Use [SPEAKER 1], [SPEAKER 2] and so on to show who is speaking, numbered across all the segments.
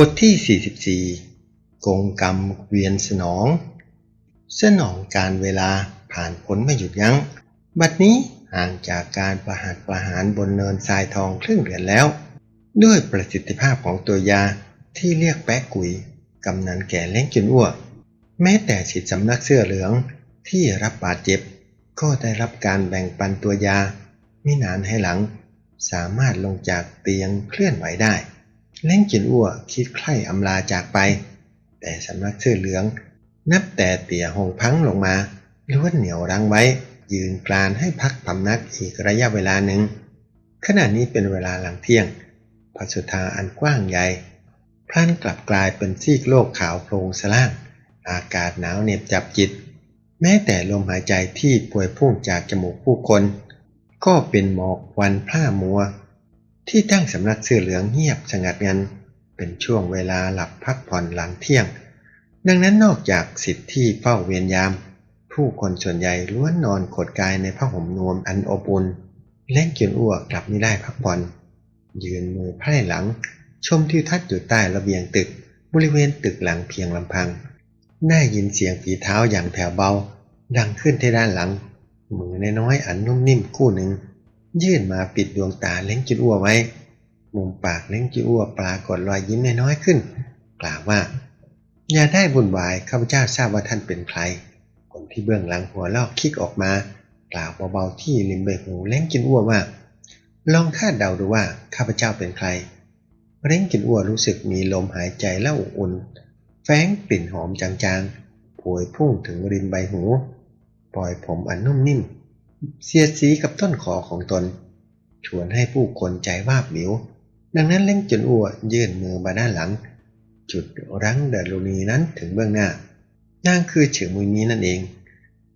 [SPEAKER 1] บทที่ 44 กงกรรมเวียนสนอง สนองการเวลาผ่านพ้นไม่หยุดยัง้ง บัดนี้ห่างจากการประหารประหารบนเนินทรายทองครึ่งเดือนแล้ว ด้วยประสิทธิภาพของตัวยาที่เรียกแปะกุยกำนันแก่เล้งจุนอ้วแม้แต่สิทธิสำนักเสื้อเหลืองที่รับบาดเจ็บ ก็ได้รับการแบ่งปันตัวยา ไม่นานให้หลัง สามารถลงจากเตียงเคลื่อนไหวได้ เล้งจินอ้วคิดใคร่อำลาจากไป แต่สำนักเสื้อเหลือง นับแต่เตี่ยหงพังลงมาล้วนเหนียวรั้งไว้ ยืนกรานให้พักพำนักอีกระยะเวลาหนึ่งขณะนี้เป็นเวลาหลังเที่ยงพระสุธาอันกว้างใหญ่พลันกลับกลายเป็นซีกโลกขาวโพลงสล่าง อากาศหนาวเหน็บจับจิต แม้แต่ลมหายใจที่ป่วยพุ่งจากจมูกผู้คน ก็เป็นหมอกวันพร่ามัว ที่ตั้งสำนักเสื้อเหลืองเงียบสงัดงันเป็นช่วงเวลาหลับพักผ่อนหลังเที่ยง ดังนั้นนอกจากสิทธิ์ที่เฝ้าเวียนยาม ผู้คนส่วนใหญ่ล้วนนอนขดกายในผ้าห่มนวมอันอบอุ่นเล่นเกียนอ้วกกลับไม่ได้พักผ่อน ยืนมือไพร่หลัง ชมทิวทัศน์อยู่ใต้ระเบียงตึกบริเวณตึกหลังเพียงลำพังได้ยินเสียงฝีเท้าอย่างแผ่วเบา ดังขึ้นที่ด้านหลัง มือน้อยๆอันนุ่มนิ่มคู่หนึ่ง ยื่นมาปิดดวงตาเล้งจุดอ้วไว้ มุมปากเล้งจุดอ้วปรากฏรอยยิ้มน้อยๆขึ้น กล่าวว่า อย่าได้บุญวายข้าพเจ้าทราบว่าท่านเป็นใคร คนที่เบื้องหลังหัวลอกคิกออกมา กล่าวเบาๆที่ริมใบหูเล้งกินอ้วว่าลองคาดเดาดูว่าข้าพเจ้าเป็นใคร เล้งกินอ้วรู้สึกมีลมหายใจและอบอุ่นแฝงกลิ่นหอมจางๆผวยพุ่งถึงริมใบหู ปล่อยผมอันนุ่มนิ่ม เสียดสีกับต้นคอของตน ชวนให้ผู้คนใจวาบหวิว ดังนั้นเล้งจนอ้วยื่นมือมาด้านหลัง จุดรั้งเดลูนีนั้นถึงเบื้องหน้านั่นคือเฉือมุยนี้นั่นเอง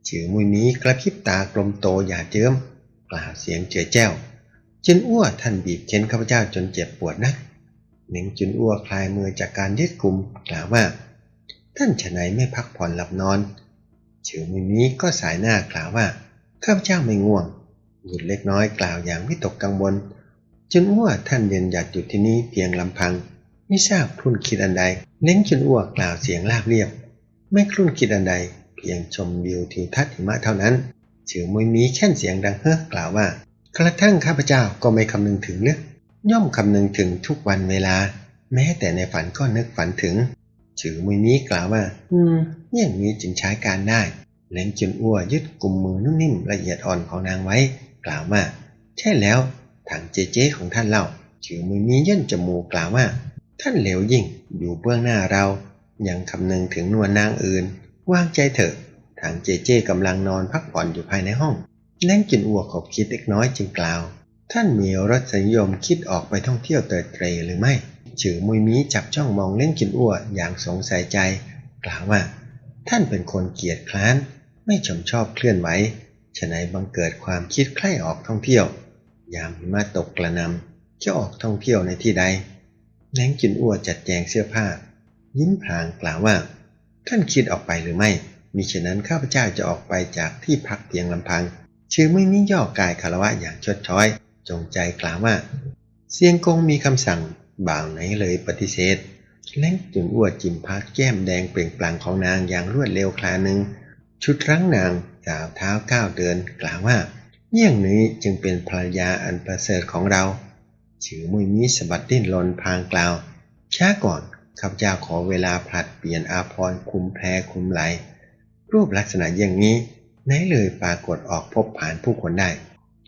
[SPEAKER 1] เฉือมุยนี้กระพริบตากลมโตอย่าเจิมกล่าวเสียงเจือแจ้วจุนอ้วท่านบีบเค้นข้าพเจ้าจนเจ็บปวดนักเหน่งจุนอ้วคลายมือจากการยึดกลุ่มกล่าวว่า ท่านฉะไหนไม่พักผ่อนหลับนอนเฉือมุยนี้ก็สายหน้ากล่าวว่า ข้าพเจ้าไม่ง่วง หยุดเล็กน้อยกล่าวอย่างวิตกกังวลจนอ้วท่านเย็นหยัดอยู่ที่นี้เพียงลำพัง ไม่ทราบครุ่นคิดอันใด เน้นจนอ้วกล่าวเสียงราบเรียบ ไม่ครุ่นคิดอันใด เพียงชมวิวทิวทัศน์หิมะเท่านั้นฉือมุยมีแค่นเสียงดังเฮ้อกล่าวว่า กระทั่งข้าพเจ้าก็ไม่คำนึงถึงเลือกย่อมคำนึงถึงทุกวันเวลา แม้แต่ในฝันก็นึกฝันถึงฉือมุยนี้กล่าวว่า อืมอย่างนี้จึงใช้การได้ เล้งจุนอ้วยึดกลุ่มมือนุ่มนิ่มละเอียดอ่อนของนางไว้ กล่าวว่าใช่แล้วทางเจเจของท่านเล่าฉือมุยนี้ย่นจมูกกล่าวว่า ท่านเหลวยิ่งอยู่เบื้องหน้าเรายังคำนึงถึงนวลนางอื่นวางใจเถอะ ทางเจเจกำลังนอนพักผ่อนอยู่ภายในห้องเล้งจินอ้วกขบคิดเล็กน้อยจึงกล่าว ท่านมีรสนิยมคิดออกไปท่องเที่ยวเตยเตรหรือไม่ฉือมุยมีจับจ้องมองเล่งจินอ้วอย่างสงสัยใจ กล่าวว่า ท่านเป็นคนเกียจคร้าน ไม่ชมชอบเคลื่อนไหวฉะนั้นบังเกิดความคิดใคร่ออกท่องเที่ยว ยามหิมะตกกระนำจะออกท่องเที่ยวในที่ใดแล้งจินอ้วจัดแจงเสื้อผ้า ยิ้มพลางกล่าวว่า ท่านคิดออกไปหรือไม่ มิฉะนั้นข้าพเจ้าจะออกไปจากที่พักเพียงลำพัง ชื่อไม่นี้ย่อกายคารวะอย่างชดช้อย จงใจกล่าวว่าเสียงกงมีคำสั่ง บ่าวไหนเลยปฏิเสธแล้งจินอ้วจิมพักแก้มแดงเปล่งปลั่งของนางอย่างรวดเร็วคลาหนึ่ง ชุดรั้งนางสาวเท้าก้าวเดินกล่าวว่าเยี่ยงนี้จึงเป็นภรรยาอันประเสริฐของเราชื่อมุยมิสะบัดดิ้นรนพางกล่าวช้าก่อนข้าพเจ้าขอเวลาผลัดเปลี่ยนอาพรคุมแพรคุมไหล รูปลักษณะอย่างนี้ไหนเลยปรากฏออกพบผ่านผู้คนได้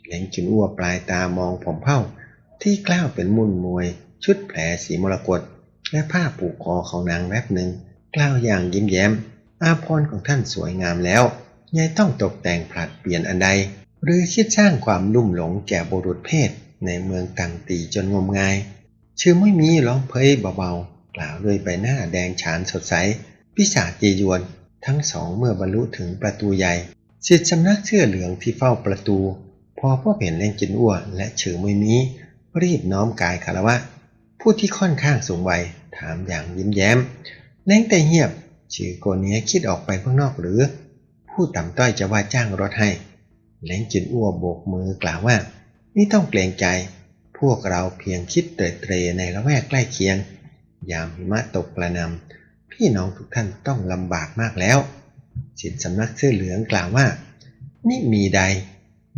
[SPEAKER 1] แหลงจุนอ้วปลายตามองผมเผ้าที่กล้าวเป็นมุ่นมวย ชุดแผลสีมรกตและผ้าผูกคอของนางแวบหนึ่งกล้าวอย่างยิ้มแย้ม อาพรของท่านสวยงามแล้วยายต้องตกแต่งผลัดเปลี่ยนอันใด หรือคิดสร้างความลุ่มหลงแก่บุรุษเพศในเมืองตังตีจนงมงาย ชื่อไม่มีร้องเพยเบาๆ กล่าวด้วยใบหน้าแดงฉานสดใส พิศาจเยยวน ทั้งสองเมื่อบรรลุถึงประตูใหญ่สิทธิสำนักเสื้อเหลืองที่เฝ้าประตู พอพบเห็นเล่งจินอ้วนและเฉือมวยมีรีบน้อมกายคารวะ ผู้ที่ค่อนข้างสูงวัยถามอย่างยิ้มแย้มเล่งแต่เงียบ ชื่อโกเนี้ยคิดออกไปข้างนอกหรือ ผู้ต่ำต้อยจะว่าจ้างรถให้เล้งจินอ้วโบกมือกล่าวว่า ไม่ต้องเกรงใจ พวกเราเพียงคิดเตรเตรในละแวกใกล้เคียง ยามหิมะตกกระนำพี่น้องทุกท่านต้องลำบากมากแล้วสิทธิสำนักเสื้อเหลืองกล่าวว่า นี่มีใด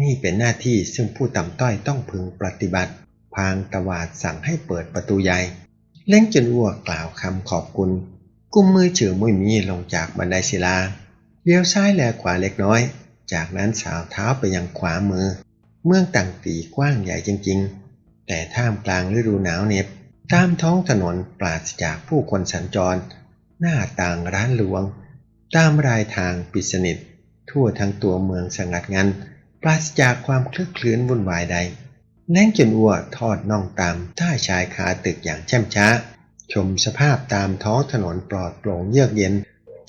[SPEAKER 1] นี่เป็นหน้าที่ซึ่งผู้ต่ำต้อยต้องพึงปฏิบัติ พางตวาดสั่งให้เปิดประตูใหญ่เล้งจนอ้วกกล่าวคำขอบคุณ กุมมือเฉือมุยมีลงจากบันไดศิลาเลี้ยวซ้ายแลขวาเล็กน้อย จากนั้นสาวเท้าไปยังขวามือ เมืองต่างปีกว้างใหญ่จริงๆ แต่ท่ามกลางฤดูหนาวเหน็บตามท้องถนนปราศจากผู้คนสัญจร หน้าต่างร้านหลวง ตามรายทางปิดสนิท ทั่วทั้งตัวเมืองสงัดงัน ปราศจากความคลึกคลื้นวุ่นวายใดแล้งจนอ้วทอดน่องตามใต้ชายคาตึกอย่างแช่มช้า ชมสภาพตามท้องถนนปลอดโปร่งเยือกเย็น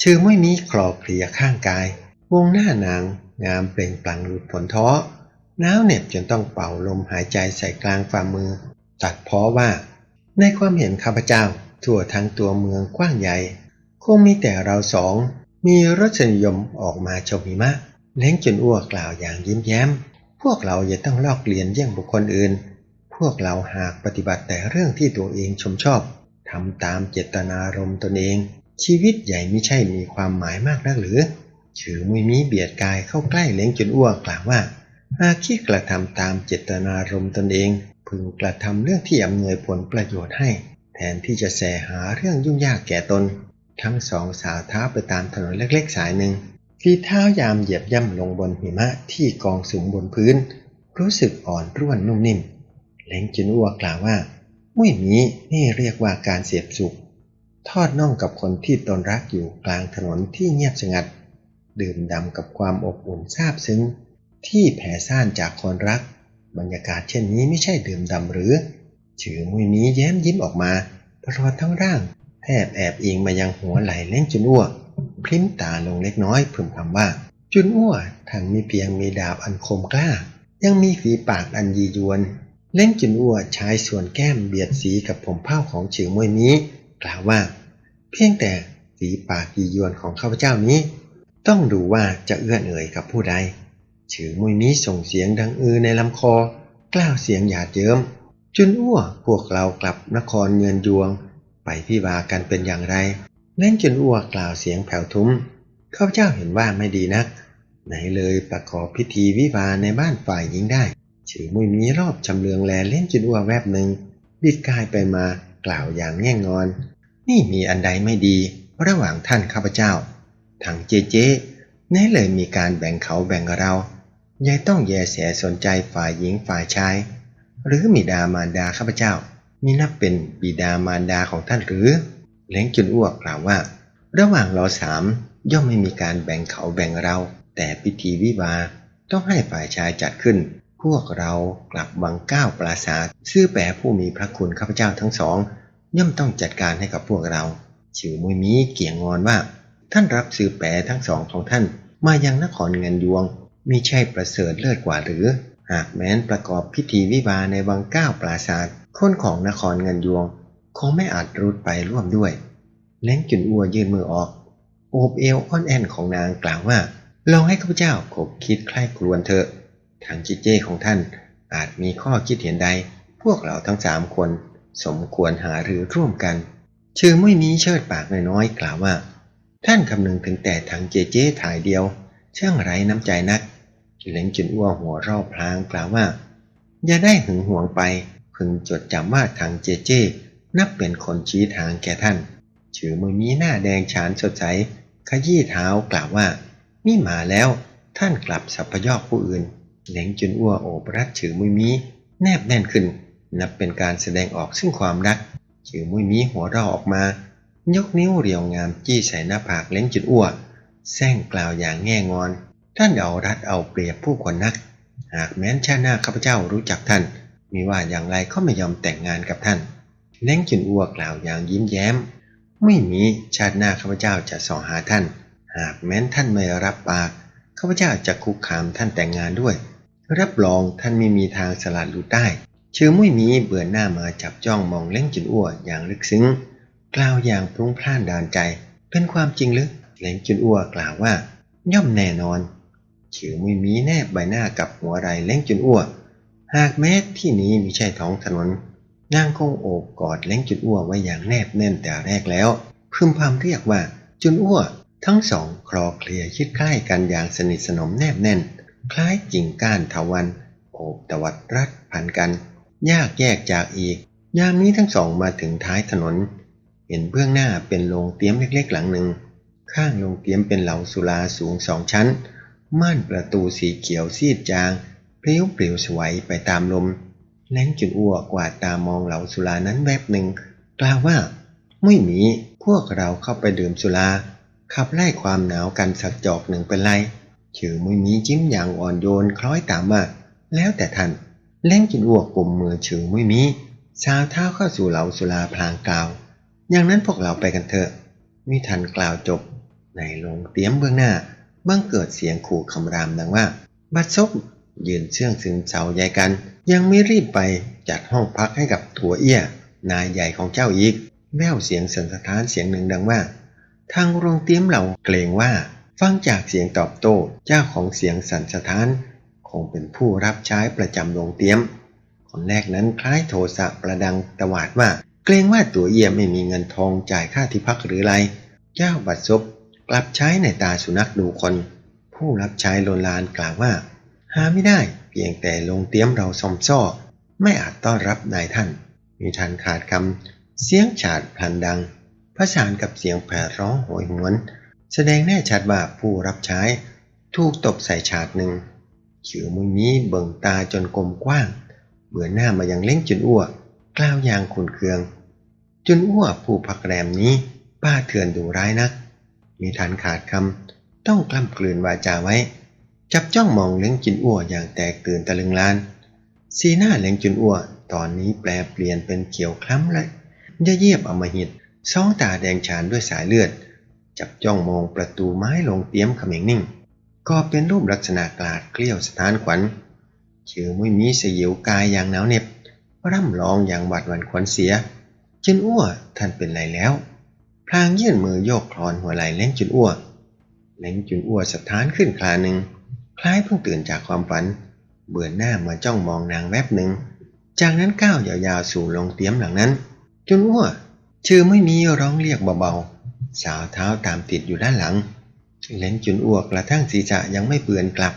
[SPEAKER 1] ชื่อไม่มีคลอเคลียข้างกาย วงหน้านางงามเปล่งปลั่งหลุดผลท้อหนาวเหน็บจนต้องเป่าลมหายใจใส่กลางฝ่ามือ ตัดเพราะว่า ในความเห็นข้าพเจ้า ทั่วทั้งตัวเมืองกว้างใหญ่ คงมีแต่เราสอง มีรสนิยมออกมาชมหิมะ เล้งจนอ้วกกล่าวอย่างยิ้มแย้ม พวกเราอย่าต้องลอกเลียนเยี่ยงบุคคลอื่น พวกเราหากปฏิบัติแต่เรื่องที่ตัวเองชมชอบ ทำตามเจตนารมณ์ตนเอง ชีวิตใหญ่ไม่ใช่มีความหมายมากนักหรือถือมุยมีเบียดกายเข้าใกล้เล้งจนอ้วกกล่าวว่าหากคิดกระทำตามเจตนารมณ์ตนเอง พึงกระทำเรื่องที่อำนวยผลประโยชน์ให้ แทนที่จะแสหาเรื่องยุ่งยากแก่ตน ทั้งสองสาวเท้าไปตามถนนเล็กๆสายหนึ่งฝีเท้ายามเหยียบย่ำลงบนหิมะที่กองสุมบนพื้น รู้สึกอ่อนร่วนนุ่มนิ่มเล้งจุนอ้วกล่าวว่า มุ้ยมีนี่เรียกว่าการเสียบสุข ทอดน่องกับคนที่ตนรักอยู่กลางถนนที่เงียบสงัด ดื่มด่ำกับความอบอุ่นซาบซึ้ง ที่แผ่ซ่านจากคนรัก บรรยากาศเช่นนี้ไม่ใช่ดื่มดำหรือชื่อมุยมีแย้มยิ้มออกมาตลอดทั้งร่างแทบแอบอิงมายังหัวไหล่เล่งจุนอ้วพลิ้มตาลงเล็กน้อยพึมพำว่า จุนอ้วท่านมีเพียงมีดาบอันคมกล้า ยังมีฝีปากอันยียวน เล่งจุนอ้วใช้ส่วนแก้มเบียดสีกับผมเผ้าของฉือมวยนี้ กล่าวว่า เพียงแต่ฝีปากยียวนของข้าพเจ้านี้ ต้องดูว่าจะเอื้อนเอ่ยกับผู้ใดฉือมวยนี้ส่งเสียงดังอือในลำคอกล่าวเสียงหยาดเยิ้มจุนอ้วพวกเรากลับนครเงินยวง ไปพี่วากันเป็นอย่างไรเล่นจุนอ้วกล่าวเสียงแผ่วทุ้มข้าพเจ้าเห็นว่าไม่ดีนัก ไหนเลยประกอบพิธีวิวาในบ้านฝ่ายหญิงได้ ฉือมุยมีรอบชำเลืองแลเล่นจุนอ้วแวบหนึ่งบิดกายไปมากล่าวอย่างแง่งอน นี่มีอันใดไม่ดี ระหว่างท่านข้าพเจ้าทางเจเจแน่เลยมีการแบ่งเขาแบ่งเรายายต้องแยแสสนใจฝ่ายหญิงฝ่ายชาย หรือมิดามารดาข้าพเจ้ามีนับเป็นบิดามารดาของท่านหรือ เล้งจุนอ้วกกล่าวว่า ระหว่างเราสามย่อมไม่มีการแบ่งเขาแบ่งเรา แต่พิธีวิวาต้องให้ฝ่ายชายจัดขึ้น พวกเรากลับบังก้าวปราศาสตร์ซื่อแปรผู้มีพระคุณข้าพเจ้าทั้งสอง ย่อมต้องจัดการให้กับพวกเราชื่อมุยมีเกี่ยงงอนว่า ท่านรับซื้อแปรทั้งสองของท่าน มายังนครเงินยวงมีใช่ประเสริฐเลิศกว่าหรือ หากแม้นประกอบพิธีวิวาในวังก้าวปราศาสตร์คนของนครเงินยวง คงไม่อาจรุดไปร่วมด้วยเล้งจุนอัวยื่นมือออก โอบเอวอ้อนแอนของนางกล่าวว่าลองให้ข้าพเจ้าขบคิดใคร่ครวญเถอะ ทางจิเจของท่านอาจมีข้อคิดเห็นใด พวกเราทั้งสามคน สมควรหารือร่วมกันชื่อไม่มีเชิดปากน้อยๆกล่าวว่า ท่านคำนึงถึงแต่ทางเจเจถ่ายเดียว ช่างไร้น้ำใจนักเล้งจุนอ้วหัวรอบพลางกล่าวว่า อย่าได้หึงหวงไป พึงจดจำว่าทางเจเจ นับเป็นคนชี้ทางแก่ท่านชื่อมือมีหน้าแดงฉานสดใสขยี้เท้ากล่าวว่านี่มาแล้วท่านกลับสัพยอกผู้อื่น เล้งจุนอ้วโอบรัดชื่อมือมีแนบแน่นขึ้น นับเป็นการแสดงออกซึ่งความรักชื่อมือมีหัวเราะออกมา ยกนิ้วเรียวงามจี้ใส่หน้าผากเล้งจุนอ้วแซงกล่าวอย่างแง่งอน ท่านเอารัดเอาเปรียบผู้คนนัก หากแม้นชาติหน้าข้าพเจ้ารู้จักท่าน มีว่าอย่างไรก็ไม่ยอมแต่งงานกับท่านเล้งจุนอ้วกล่าวอย่างยิ้มแย้ม ไม่มีชาติหน้าข้าพเจ้าจะส่อหาท่าน หากแม้นท่านไม่รับปากข้าพเจ้าจะคุกคามท่านแต่งงานด้วย รับรองท่านไม่มีทางสลัดหลุดได้ เชื่อมุ้ยมีเบื่อหน้ามาจับจ้องมองเล้งจุนอ้วอย่างลึกซึ้ง กล่าวอย่างพรุ่งพล่านดานใจ เป็นความจริงหรือเล้งจุนอ้วกล่าวว่า ย่อมแน่นอนเชื่อมุ้ยมีแนบใบหน้ากับหัวไหลเล้งจุนอ้วหากแม้ที่นี้มิใช่ท้องถนนนางคงโอบกอดเล้งจุนอ้วไว้อย่างแนบแน่นแต่แรกแล้ว พึมพำเรียกว่าจุนอ้วทั้งสองคลอเคลียชิดใกล้กันอย่างสนิทสนมแนบแน่น คล้ายกิ่งก้านเถาวัน โอบตวัดรัดพันกัน ยากแยกจากอีก ยามนี้ทั้งสองมาถึงท้ายถนน เห็นเบื้องหน้าเป็นโรงเตี้ยมเล็กๆหลังหนึ่ง ข้างโรงเตี้ยมเป็นเหลาสุราสูงสองชั้น ม่านประตูสีเขียวซีดจางปลิวปลิวสวยไปตามลมแล้งจุนอ้วกวาดตามองเหลาสุรานั้นแวบหนึ่งกล่าวว่า ไม่มีพวกเราเข้าไปดื่มสุราขับไล่ความหนาวกันสักจอกหนึ่งเป็นไร ชื่อไม่มีจิ้มอย่างอ่อนโยนคล้อยตามมา แล้วแต่ท่านเล้งจุนอ้วกกลุ่มมือชื่อไม่มีชาวเท้าเข้าสู่เหล่าสุราพลางกล่าว อย่างนั้นพวกเราไปกันเถอะมิทันกล่าวจบ ในโรงเตรียมเบื้องหน้าบังเกิดเสียงขู่คำรามดังว่า บัดซบยืนเชื่องซึงเสาใหญ่กัน ยังไม่รีบไปจัดห้องพักให้กับถัวเอี้ย นายใหญ่ของเจ้าอีก แววเสียงสันสะท้านเสียงหนึ่งดังว่า ทางโรงเตรียมเราเกรงว่า ฟังจากเสียงตอบโต้เจ้าของเสียงสันสะท้าน คงเป็นผู้รับใช้ประจำโรงเตรียม คนแรกนั้นคล้ายโทสะประดังตวาดว่า เกรงว่าตัวเอียไม่มีเงินทองจ่ายค่าที่พักหรือไร เจ้าบัดซบกลับใช้ในตาสุนัขดูคน ผู้รับใช้ลนลานกล่าวว่า หาไม่ได้เพียงแต่ลงเตรียมเราซอมซ่อ ไม่อาจต้อนรับนายท่าน มีทันขาดคำเสียงฉาดพลันดังผสานกับเสียงแผ่ร้องโหยหวน แสดงแน่ชัดว่าผู้รับใช้ถูกตบใส่ฉาดหนึ่งขิวมุยนี้เบิ่งตาจนกลมกว้างเบื่อหน้ามายังเล่งจุนอ้วกล่าวอย่างขุนเคือง จุนอ้วผู้พักแรมนี้ป้าเถื่อนดูร้ายนัก มีทันขาดคำต้องกล้ำกลืนวาจาไว้ จับจ้องมองเล้งจินอ้วอย่างแตกตื่นตะลึงลาน สีหน้าเล้งจินอ้วตอนนี้แปลเปลี่ยนเป็นเขียวคล้ำและยเยียบอมหิตสองตาแดงฉานด้วยสายเลือด จับจ้องมองประตูไม้ลงเตี้ยมเขม็งนิ่ง ก็เป็นรูปลักษณะกลาดเกลี้ยวสถานขวัญเชื่อไม่มีเสียวกายอย่างหนาวเหน็บร่ำร้องอย่างหวาดหวั่นขวัญเสียจินอ้วท่านเป็นไรแล้วพลางยื่นมือโยกคลอนหัวไหล่เล้งจุนอ้วเล้งจุนอ้วสถานขึ้นคลาหนึ่งคล้ายเพิ่งตื่นจากความฝัน เบื่อหน้ามาจ้องมองนางแวบหนึ่ง จากนั้นก้าวยาวๆสู่ลงเตี้ยมหลังนั้น จุนอ้วชื่อไม่มีร้องเรียกเบาๆ สาวเท้าตามติดอยู่ด้านหลัง เล้งจุนอ้วกกระทั่งศีรษะยังไม่เปือนกลับ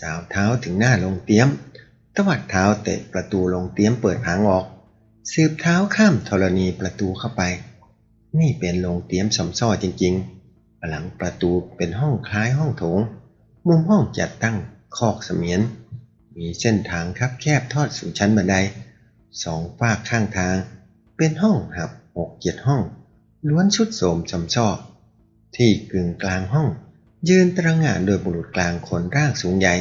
[SPEAKER 1] สาวเท้าถึงหน้าลงเตี้ยมตวัดเท้าเตะประตูลงเตี้ยมเปิดหางออก สืบเท้าข้ามธรณีประตูเข้าไป นี่เป็นโรงเตรียมสมซ่อจริงๆ หลังประตูเป็นห้องคล้ายห้องโถง มุมห้องจัดตั้งคอกเสมียน มีเส้นทางคับแคบทอดสู่ชั้นบันไดสองฝากข้างทาง เป็นห้องหับหกเจ็ดห้อง ล้วนชุดโสมสมซ่อที่กึ่งกลางห้อง ยืนตระหง่านโดยบุรุษกลางคนร่างสูงใหญ่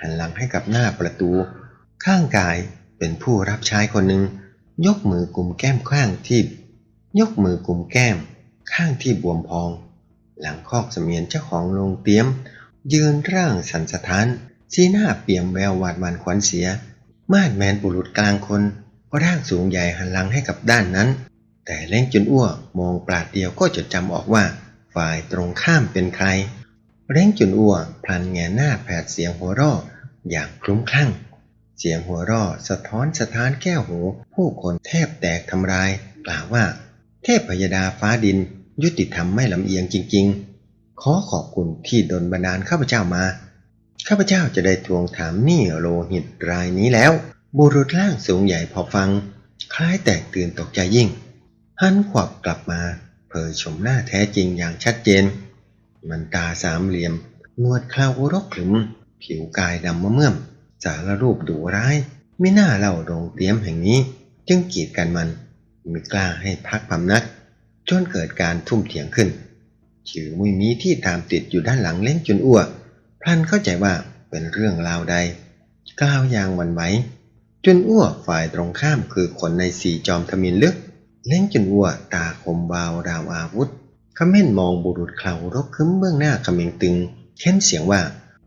[SPEAKER 1] หันหลังให้กับหน้าประตู ข้างกายเป็นผู้รับใช้คนหนึ่ง ยกมือกลุ่มแก้มข้างที่ยกมือกลุ่มแก้ม ข้างที่บวมพอง หลังคอกเสมียนเจ้าของโรงเตี้ยม ยืนร่างสันสะท้านสีหน้าเปี่ยมแววหวาดหวันขวัญเสีย มาดแมนบุรุษกลางคนร่างสูงใหญ่หันหลังให้กับด้านนั้น แต่เล่งจนอ้วมองปราดเดียวก็จดจำออกว่า ฝ่ายตรงข้ามเป็นใครเร่งจุนอ้วพลันแงหน้าแผดเสียงหัวราะอย่างคลุ้มคลั่ง เสียงหัวราะสะท้อนสะท้านแก้วหู ผู้คนแทบแตกทำลายกล่าวว่า เทพพยดาฟ้าดิน ยุติธรรมไม่ลำเอียงจริง ๆ ขอขอบคุณที่ดลบันดาลข้าพเจ้ามาข้าพเจ้าจะได้ทวงถามหนี้โลหิตรายนี้แล้ว บุรุษร่างสูงใหญ่พอฟัง คล้ายแตกตื่นตกใจยิ่ง หันขวับกลับมาเผยชมหน้าแท้จริงอย่างชัดเจน มันตาสามเหลี่ยมนวดเคราวรกขลึม ผิวกายดำมะเมื่อม สารรูปดุร้าย ไม่น่าเล่าโรงเตรียมแห่งนี้ จึงกีดกันมันไม่กล้าให้พักพำนัก จนเกิดการทุ่มเถียงขึ้นชื่อมุยมีที่ตามติดอยู่ด้านหลังเล่นจนอ้วกพลันเข้าใจว่าเป็นเรื่องราวใดกล่าวอย่างวันไหวจนอ้วกฝ่ายตรงข้ามคือคนในสีจอมทมินลึก เล่งจนอ้วตาคมวาวราวอาวุธขม้นมองบุรุษเครารบคึ้มเบื้องหน้าขมิงตึง เค้นเสียงว่า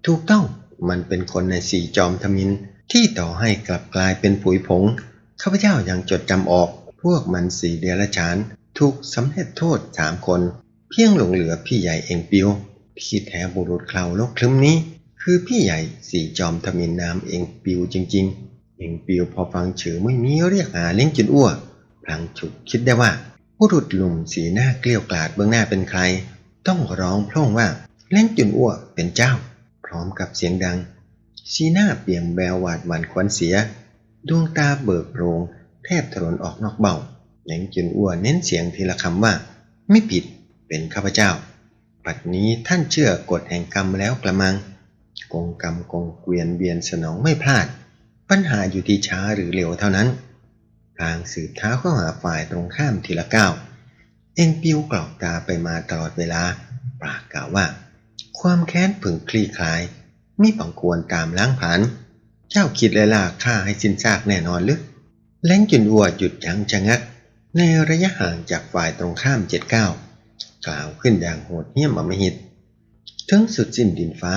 [SPEAKER 1] ถูกต้องมันเป็นคนในสี่จอมทมินที่ต่อให้กลับกลายเป็นผุยผงข้าพเจ้ายังจดจำออก พวกมันสี่เดรัจฉานถูกสำเร็จโทษสามคน เพียงหลงเหลือพี่ใหญ่เองปิวที่แท้บุรุษเคราลกคลึ้มนี้ คือพี่ใหญ่สี่จอมทมินนามเองปิวจริง ๆ เองปิวพอฟังเชื่อไม่มีเรียกหาเล้งจุนอ้ว พลังฉุกคิดได้ว่า ผู้รุดลุมสีหน้าเกลี้ยวกล่อดเบื้องหน้าเป็นใคร ต้องร้องพร่องว่าเล้งจุนอ้วเป็นเจ้า พร้อมกับเสียงดัง สีหน้าเปี่ยมแววหวาดหวั่นขวัญเสีย ดวงตาเบิกโพรงแทบถลนออกนอกเบ้าเล้งจุนอ้วเน้นเสียงทีละคำว่า ไม่ผิดเป็นข้าพเจ้าปัดนี้ท่านเชื่อกฎแห่งกรรมแล้วกระมัง กงกรรมกงเกวียนเบียนสนองไม่พลาด ปัญหาอยู่ที่ช้าหรือเร็วเท่านั้น ทางสืบเท้าเข้าหาฝ่ายตรงข้ามทีละก้าว เอ็งปิวกรอกตาไปมาตลอดเวลาปากกล่าวว่า ความแค้นผึ่งคลี่คลายมีปังควรตามล้างผลาญเจ้าคิดเลยล่าฆ่าให้สิ้นซากแน่นอนหรือเล้งจุนอัวหยุดยั้งชะงัก ในระยะห่างจากฝ่ายตรงข้ามเจ็ดเก้ากล่าวขึ้นอย่างโหดเหี้ยมอมหิตถึงสุดสิ้นดินฟ้า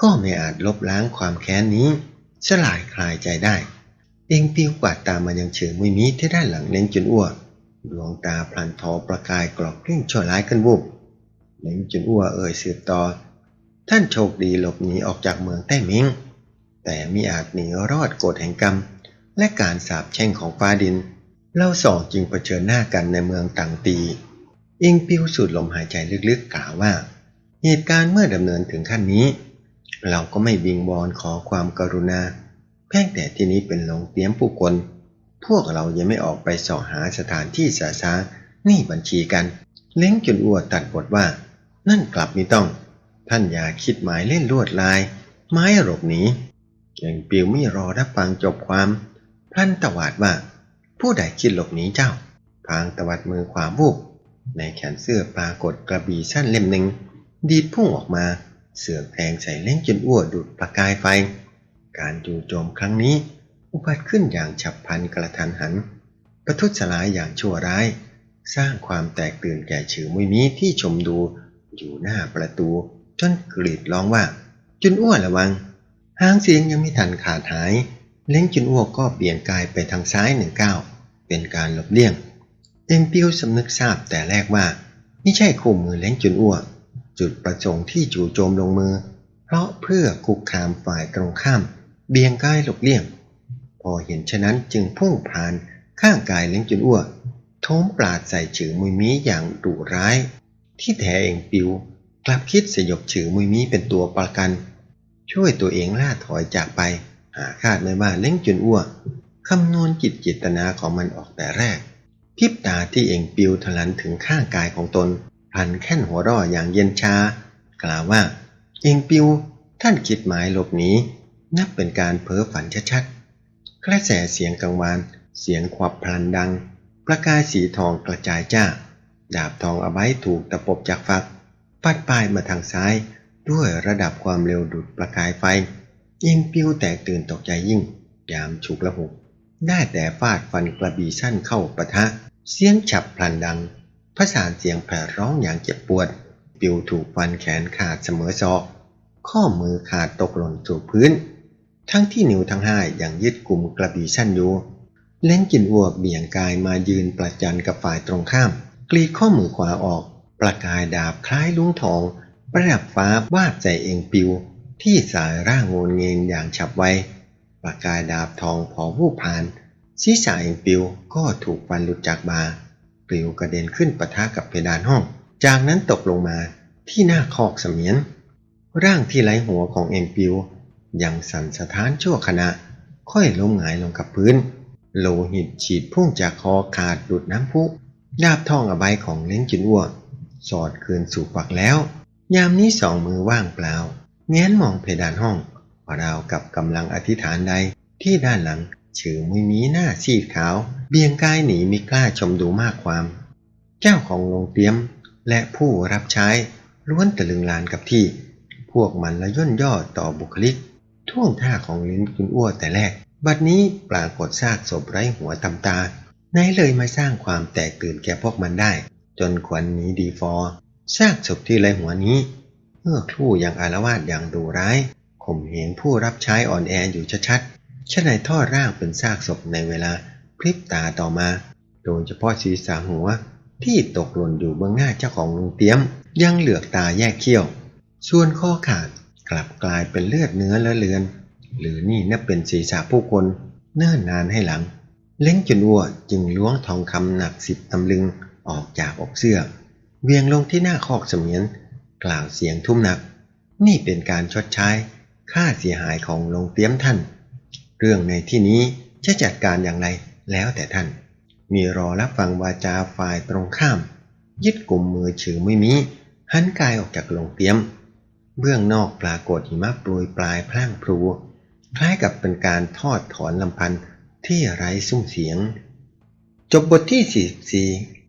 [SPEAKER 1] ก็ไม่อาจลบล้างความแค้นนี้ สลายคลายใจได้ เองปิวกวาดตามมายังเฉิงมุยมีที่ด้านหลังเล้งจุนอ้วดวงตาพลันทอประกายกรอกกลิ้งชั่วร้ายขึ้นวุบเล้งจุนอ้วเอ่ยสืบต่อ ท่านโชคดีหลบหนีออกจากเมืองแต้มิงแต่มิอาจหนีรอดกฎแห่งกรรม และการสาปแช่งของฟ้าดินเราสองจึงเผชิญหน้ากันในเมืองต่างตีเองปิวสูดลมหายใจลึกๆกล่าวว่า เหตุการณ์เมื่อดำเนินถึงขั้นนี้ เราก็ไม่วิงวอนขอความกรุณา เพียงแต่ที่นี้เป็นโรงเตรียมผู้คน พวกเรายังไม่ออกไปสอหาสถานที่สาสานี่บัญชีกัน เล้งจุนอัวตัดบทว่า นั่นกลับไม่ต้อง ท่านอย่าคิดหมายเล่นลวดลาย ไม้หลบหนีเองปิวไม่รอรับฟังจบความ พลันตวาดว่า ผู้ใดคิดหลบหนีเจ้าพางตวัดมือขวาบุบในแขนเสื้อปรากฏกระบี่สั้นเล่มหนึ่งดีดพุ่งออกมา เสือกแทงใส่เล้งจนอ้วดูดประกายไฟ การจู่โจมครั้งนี้ อุบัติขึ้นอย่างฉับพลันกระทันหัน ประทุษร้ายอย่างชั่วร้าย สร้างความแตกตื่นแก่ฉือมุยมีที่ชมดู อยู่หน้าประตู จนกรีดร้องว่า จุนอ้วระวัง หางเสียงยังไม่ทันขาดหาย เล้งจุนอ้วก็เปลี่ยนกายไปทางซ้ายหนึ่งก้าวเป็นการหลบเลี่ยง เอ็มปิวสำนึกทราบแต่แรกว่าไม่ใช่คู่มือเล้งจุนอ้วจุดประสงค์ที่จู่โจมลงมือ เพราะเพื่อคุกคามฝ่ายตรงข้าม เบียงกายหลบเลี่ยง พอเห็นฉะนั้นจึงพุ่งผ่านข้างกายเล้งจุนอ้วโท้มปราดใส่ฉือมุยมีอย่างดุร้าย ที่แท้เองปิว กลับคิดสยบฉือมุยมีเป็นตัวประกัน ช่วยตัวเองล่าถอยจากไป หาคาดไม่ว่าเล้งจุนอ้วคำนวณจิตจิตนาของมันออกแต่แรกพิบตาที่เองปิวทะลันถึงข้างกายของตนพันแค่นหัวร่ออย่างเย็นชา กล่าวว่า เองปิวท่านคิดหมายหลบหนี นับเป็นการเพ้อฝันชัดๆ กระแสเสียงกังวาน เสียงขวับพลันดัง ประกายสีทองกระจายจ้า ดาบทองอใบถูกตะปบจากฝัก ปัดปลายมาทางซ้าย ด้วยระดับความเร็วดุดประกายไฟ ยิงปิวแตกตื่นตกใจยิ่ง ยามฉุกละหุก ได้แต่ฟาดฟันกระบี่สั้นเข้าปะทะ เสียงฉับพลันดังผสานเสียงแผ่ร้องอย่างเจ็บปวด ปิวถูกฟันแขนขาดเสมอศอก ข้อมือขาดตกหล่นสู่พื้น ทั้งที่นิ้วทั้งห้ายังยึดกลุ่มกระบี่สั้นอยู่เล่นกินอ้วกเบี่ยงกายมายืนประจันกับฝ่ายตรงข้าม กรีดข้อมือขวาออก ประกายดาบคล้ายลุงทอง ประดับฟ้าวาดใจเองปิว ที่สายร่างโงนเงินอย่างฉับไวประกายดาบทองพอวูบผ่านศีรษะเองปิวก็ถูกฟันหลุดจากบาปลิวกระเด็นขึ้นปะทะกับเพดานห้อง จากนั้นตกลงมาที่หน้าคอกเสมียน ร่างที่ไร้หัวของเองปิว ยังสั่นสะท้านชั่วขณะ ค่อยล้มหงายลงกับพื้น โลหิตฉีดพุ่งจากคอขาดหลุดน้ำพุดาบทองอบายของเล้งจินอ้วสอดคืนสู่ปักแล้ว ยามนี้สองมือว่างเปล่า แง้นมองเพดานห้องราวกับกำลังอธิษฐานใด ที่ด้านหลังฉือมุยมีหน้าซีดขาว เบี่ยงกายหนีมิกล้าชมดูมากความ เจ้าของโรงเตรียม และผู้รับใช้ล้วนตะลึงลานกับที่ พวกมันละย่นย่อต่อบุคลิก ท่วงท่าของลิ้นคุณอ้วแต่แรก บัดนี้ปรากฏซากศพไร้หัวตำตาไหนเลยมาสร้างความแตกตื่นแก่พวกมันได้ จนขวัญหนีดีฟอซากศพที่ไร้หัวนี้เมื่อครู่ยังอารวาสอย่างดุร้ายข่มเหงผู้รับใช้อ่อนแออยู่ชัดๆฉะไหนทอดร่างเป็นซากศพในเวลาพริบตาต่อมา โดยเฉพาะศีรษะหัว ที่ตกหล่นอยู่เบื้องหน้าเจ้าของลุงเตี้ยม ยังเหลือกตาแยกเขี้ยว ส่วนข้อขาด กลับกลายเป็นเลือดเนื้อและเลือน หรือนี่นับเป็นศีรษะผู้คนเนิ่นนานให้หลัง เล้งจุนอ้วจึงล้วงทองคำหนักสิบตำลึงออกจากอกเสื้อ เวียงลงที่หน้าคอกเสมียน กล่าวเสียงทุ่มหนัก นี่เป็นการชดใช้ค่าเสียหายของโรงเตรียมท่าน เรื่องในที่นี้จะจัดการอย่างไรแล้วแต่ท่าน มีรอรับฟังวาจาฝ่ายตรงข้าม ยึดกลุ่มมือฉือไม่มีหันกายออกจากโรงเตรียม เบื้องนอกปรากฏหิมะโปรยปลายพร่างพรูคล้ายกับเป็นการทอดถอนลำพันธ์ที่ไร้ซุ้มเสียง จบบทที่ 44